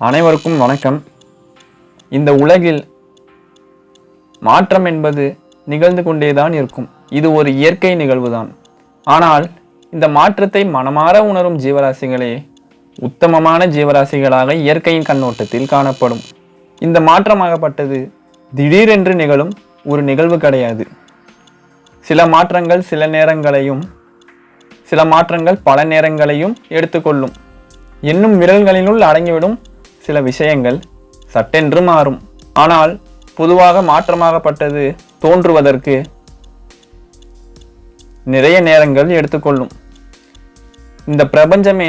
அனைவருக்கும் வணக்கம். இந்த உலகில் மாற்றம் என்பது நிகழ்ந்து கொண்டேதான் இருக்கும். இது ஒரு இயற்கை நிகழ்வுதான். ஆனால் இந்த மாற்றத்தை மனமாற உணரும் ஜீவராசிகளே உத்தமமான ஜீவராசிகளாக இயற்கையின் கண்ணோட்டத்தில் காணப்படும். இந்த மாற்றமாகப்பட்டது திடீரென்று நிகழும் ஒரு நிகழ்வு கிடையாது. சில மாற்றங்கள் சில நேரங்களையும் சில மாற்றங்கள் பல நேரங்களையும் எடுத்துக்கொள்ளும். இன்னும் விரல்களினுள் அடங்கிவிடும் சில விஷயங்கள் சட்டென்று மாறும். ஆனால் பொதுவாக மாற்றமாகப்பட்டது தோன்றுவதற்கு நிறைய நேரங்கள் எடுத்துக்கொள்ளும். இந்த பிரபஞ்சமே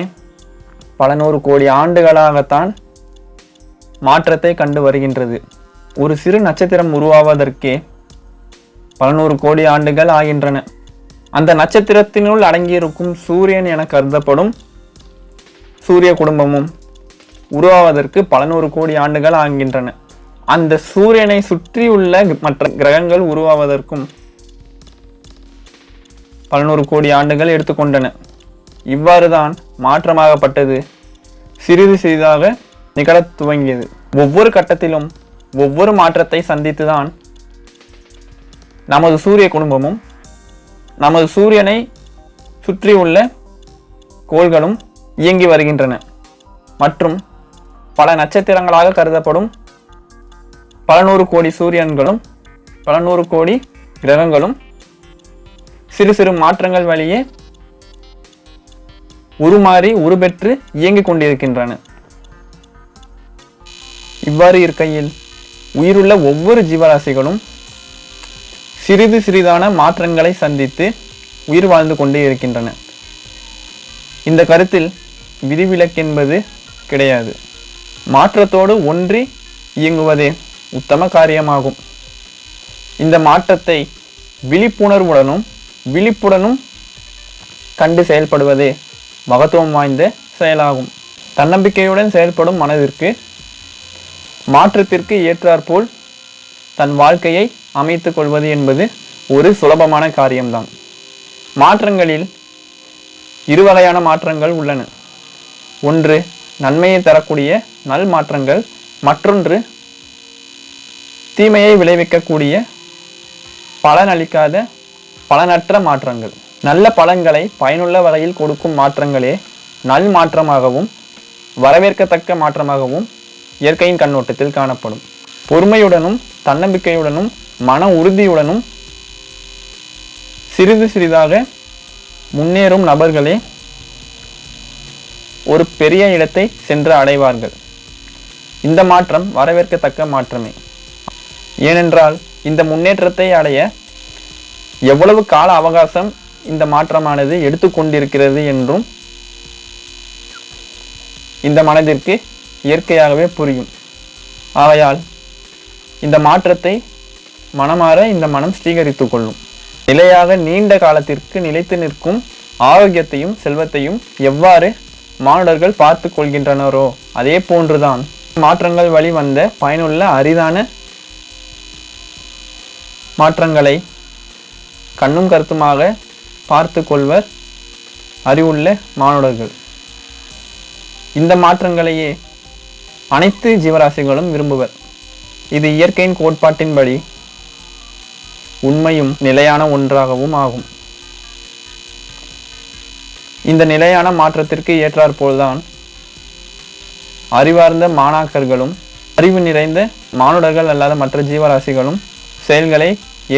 பல நூறு கோடி ஆண்டுகளாகத்தான் மாற்றத்தை கண்டு வருகின்றது. ஒரு சிறு நட்சத்திரம் உருவாவதற்கே பல நூறு கோடி ஆண்டுகள் ஆகின்றன. அந்த நட்சத்திரத்தினுள் அடங்கியிருக்கும் சூரியன் என கருதப்படும் சூரிய குடும்பமும் உருவாவதற்கு பல நூறு கோடி ஆண்டுகள் ஆகின்றன. அந்த சூரியனை சுற்றி உள்ள மற்ற கிரகங்கள் உருவாவதற்கும் பல நூறு கோடி ஆண்டுகள் எடுத்துக்கொண்டன. இவ்வாறு தான் மாற்றமாகப்பட்டது. சிறிது சிறிதாக நிகழத் துவங்கியது. ஒவ்வொரு கட்டத்திலும் ஒவ்வொரு மாற்றத்தை சந்தித்துதான் நமது சூரிய குடும்பமும் நமது சூரியனை சுற்றியுள்ள கோள்களும் இயங்கி வருகின்றன. மற்றும் பல நட்சத்திரங்களாக கருதப்படும் பல நூறு கோடி சூரியன்களும் பல நூறு கோடி கிரகங்களும் சிறு சிறு மாற்றங்கள் வழியே உருமாறி உருபெற்று இயங்கிக் கொண்டிருக்கின்றன. இவ்வாறு இருக்கையில் உயிருள்ள ஒவ்வொரு ஜீவராசிகளும் சிறிது சிறிதான மாற்றங்களை சந்தித்து உயிர் வாழ்ந்து கொண்டே இருக்கின்றன. இந்த கருத்தில் விதிவிலக்கென்பது கிடையாது. மாற்றத்தோடு ஒன்றி இயங்குவதே உத்தம காரியமாகும். இந்த மாற்றத்தை விழிப்புணர்வுடனும் விழிப்புடனும் கண்டு செயல்படுவதே மகத்துவம் வாய்ந்த செயலாகும். தன்னம்பிக்கையுடன் செயல்படும் மனதிற்கு மாற்றத்திற்கு ஏற்றாற்போல் தன் வாழ்க்கையை அமைத்து கொள்வது என்பது ஒரு சுலபமான காரியம்தான். மாற்றங்களில் இரு வகையான மாற்றங்கள் உள்ளன. ஒன்று நன்மையை தரக்கூடிய நல் மாற்றங்கள் மற்றொன்று தீமையை விளைவிக்கக்கூடிய பலனளிக்காத பலனற்ற மாற்றங்கள். நல்ல பலன்களை பயனுள்ள வகையில் கொடுக்கும் மாற்றங்களே நல் மாற்றமாகவும் வரவேற்கத்தக்க மாற்றமாகவும் இயற்கையின் கண்ணோட்டத்தில் காணப்படும். பொறுமையுடனும் தன்னம்பிக்கையுடனும் மன உறுதியுடனும் சிறிது சிறிதாக முன்னேறும் நபர்களே ஒரு பெரிய இடத்தை சென்று அடைவார்கள். இந்த மாற்றம் வரவேற்கத்தக்க மாற்றமே. ஏனென்றால் இந்த முன்னேற்றத்தை அடைய எவ்வளவு கால அவகாசம் இந்த மாற்றமானது எடுத்துக்கொண்டிருக்கிறது என்றும் இந்த மனதிற்கு இயற்கையாகவே புரியும். ஆகையால் இந்த மாற்றத்தை மனமாற இந்த மனம் ஸ்வீகரித்துக் கொள்ளும். நிலையாக நீண்ட காலத்திற்கு நிலைத்து நிற்கும் ஆரோக்கியத்தையும் செல்வத்தையும் எவ்வாறு மாணவர்கள் பார்த்து கொள்கின்றனரோ அதே போன்றுதான் மாற்றங்கள் வழி வந்த பயனுள்ள அரிதான மாற்றங்களை கண்ணும் கருத்துமாக பார்த்து கொள்வர் அறிவுள்ள மானுடர்கள். இந்த மாற்றங்களையே அனைத்து ஜீவராசிகளும் விரும்புவர். இது இயற்கையின் கோட்பாட்டின்படி உண்மையும் நிலையான ஒன்றாகவும் ஆகும். இந்த நிலையான மாற்றத்திற்கு ஏற்றாற்போல்தான் அறிவார்ந்த மாணாக்கர்களும் அறிவு நிறைந்த மானுடர்கள் அல்லாத மற்ற ஜீவராசிகளும் செயல்களை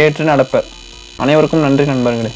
ஏற்று நடப்பர். அனைவருக்கும் நன்றி நண்பர்களே.